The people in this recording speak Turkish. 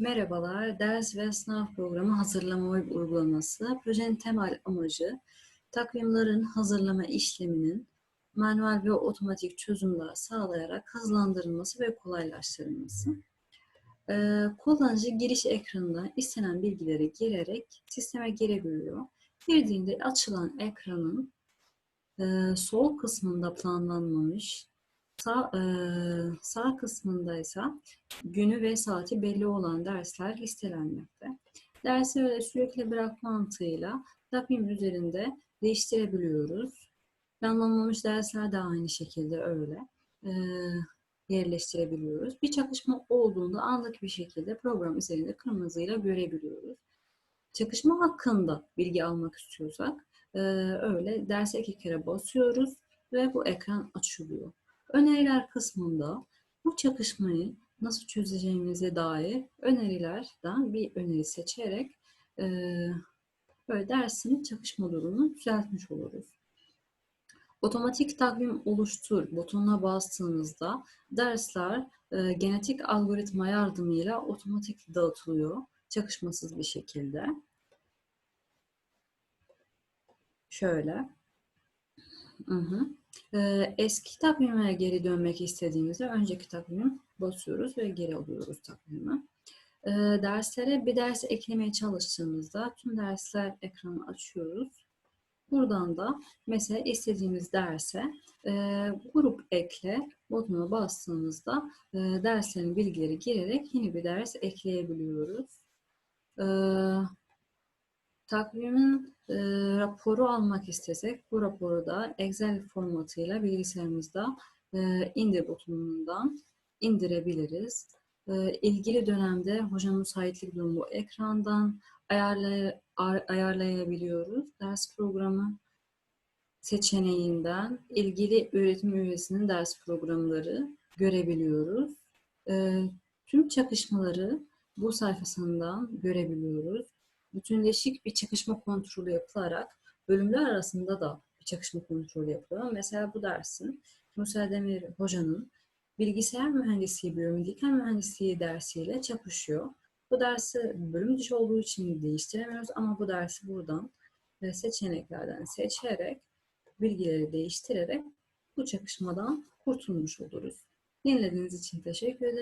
Merhabalar, ders ve sınav programı hazırlama uygulaması. Projenin temel amacı takvimlerin hazırlama işleminin manuel ve otomatik çözümler sağlayarak hızlandırılması ve kolaylaştırılması. Ee, kullanıcı giriş ekranında istenen bilgileri girerek sisteme girebiliyor. Girdiğinde açılan ekranın e, sol kısmında planlanmamış, sağ, e, sağ kısmında ise günü ve saati belli olan dersler listelenmekte. Dersi öyle sürekli bırakma mantığıyla takvim üzerinde değiştirebiliyoruz. Planlanmamış dersler de aynı şekilde öyle e, yerleştirebiliyoruz. Bir çakışma olduğunda anlık bir şekilde program üzerinde kırmızıyla görebiliyoruz. Çakışma hakkında bilgi almak istiyorsak e, öyle derse iki kere basıyoruz ve bu ekran açılıyor. Öneriler kısmında bu çakışmayı nasıl çözeceğimize dair önerilerden bir öneri seçerek e, böyle dersin çakışma durumunu düzeltmiş oluruz. Otomatik takvim oluştur butonuna bastığınızda dersler e, genetik algoritma yardımıyla otomatik dağıtılıyor çakışmasız bir şekilde. Şöyle. Hı hı. Ee, eski takvime geri dönmek istediğimizde önceki takvim basıyoruz ve geri alıyoruz takvimi. Ee, derslere bir ders eklemeye çalıştığımızda tüm dersler ekranı açıyoruz. Buradan da mesela istediğimiz derse e, grup ekle butonuna bastığımızda e, derslerin bilgileri girerek yeni bir ders ekleyebiliyoruz. E, takvimin e, raporu almak istesek bu raporu da Excel formatıyla bilgisayarımızda e, indir butonundan indirebiliriz. E, ilgili dönemde hocanın müsaitlik durumu ekrandan ayarlay ayarlayabiliyoruz. Ders programı seçeneğinden ilgili öğretim üyesinin ders programları görebiliyoruz. E, tüm çakışmaları bu sayfasından görebiliyoruz bütünleşik bir çakışma kontrolü yapılarak bölümler arasında da bir çakışma kontrolü yapılıyor. Mesela bu dersin Musa Demir hocanın bilgisayar mühendisliği bölümü diken mühendisliği dersiyle çakışıyor. Bu dersi bölüm dışı olduğu için değiştiremiyoruz ama bu dersi buradan e, seçeneklerden seçerek bilgileri değiştirerek bu çakışmadan kurtulmuş oluruz. Dinlediğiniz için teşekkür ederim.